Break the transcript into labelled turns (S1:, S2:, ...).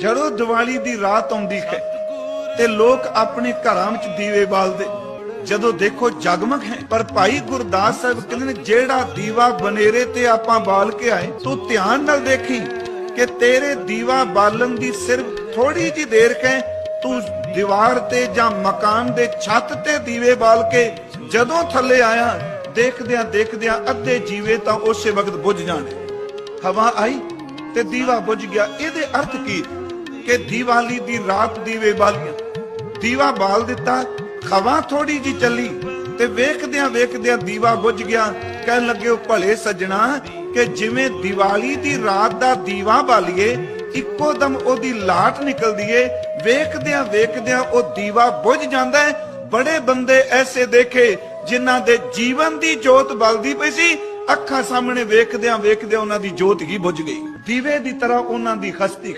S1: ਜਦੋਂ ਦੀਵਾਲੀ ਦੀ ਰਾਤ ਆਉਂਦੀ ਹੈ ਤੇ ਲੋਕ ਆਪਣੇ ਘਰਾਂ ਵਿੱਚ ਦੀਵੇ ਬਾਲਦੇ, ਜਦੋਂ ਦੇਖੋ ਜਗਮਗ ਹੈ। ਪਰ ਭਾਈ ਗੁਰਦਾਸ ਸਾਹਿਬ ਕਹਿੰਦੇ ਨੇ, ਜਿਹੜਾ ਦੀਵਾ ਬਨੇਰੇ ਤੇ ਆਪਾਂ ਬਾਲ ਕੇ ਆਏ, ਤੂੰ ਧਿਆਨ ਨਾਲ ਦੇਖੀ ਕਿ ਤੇਰੇ ਦੀਵਾ ਬਾਲਣ ਦੀ ਸਿਰਫ ਥੋੜੀ ਜੀ ਦੇਰ ਕੈ ਤੂੰ ਦੀਵਾਰ ਤੇ ਜਾਂ ਮਕਾਨ ਦੇ ਛੱਤ ਤੇ ਦੀਵੇ ਬਾਲ ਕੇ ਜਦੋਂ ਥੱਲੇ ਆਇਆ ਦੇਖਦਿਆਂ ਦੇਖਦਿਆਂ ਅੱਧੇ ਜੀਵੇ ਤਾਂ ਉਸੇ ਵਕਤ ਬੁੱਝ ਜਾਣੇ। ਹਵਾ ਆਈ ਤੇ ਦੀਵਾ ਬੁਝ ਗਿਆ। ਇਹਦੇ ਅਰਥ ਕੀ? ਕਿ ਦੀਵਾਲੀ ਦੀ ਰਾਤ ਦੀਵੇ ਬਾਲੀਆਂ। ਦੀਵਾ ਬਾਲ ਦਿੱਤਾ ਖਵਾ ਥੋੜੀ ਜੀ ਚੱਲੀ ਤੇ ਵੇਖਦਿਆਂ ਵੇਖਦਿਆਂ ਦੀਵਾ ਬੁਝ ਗਿਆ। ਕਹਿਣ ਲੱਗੇ ਉਹ ਭਲੇ ਸੱਜਣਾ, ਕਿ ਜਿਵੇਂ ਦੀਵਾਲੀ ਦੀ ਰਾਤ ਦਾ ਦੀਵਾ ਬਾਲੀਏ ਇੱਕੋ ਦਮ ਉਹਦੀ ਲਾਟ ਨਿਕਲਦੀ ਏ। ਵੇਖਦਿਆਂ ਵੇਖਦਿਆਂ ਉਹ ਦੀਵਾ ਬੁਝ ਜਾਂਦਾ ਬੜੇ ਬੰਦੇ ਐਸੇ ਦੇਖੇ ਜਿਨ੍ਹਾਂ ਦੇ ਜੀਵਨ ਦੀ ਜੋਤ ਬਲਦੀ ਪਈ ਸੀ। ਅੱਖਾਂ ਸਾਹਮਣੇ ਵੇਖਦਿਆਂ ਵੇਖਦਿਆਂ ਉਹਨਾਂ ਦੀ ਜੋਤ ਹੀ ਬੁਝ ਗਈ। ਦੀਵੇ ਦੀ ਤਰ੍ਹਾਂ ਉਹਨਾਂ ਦੀ ਹਸਤੀ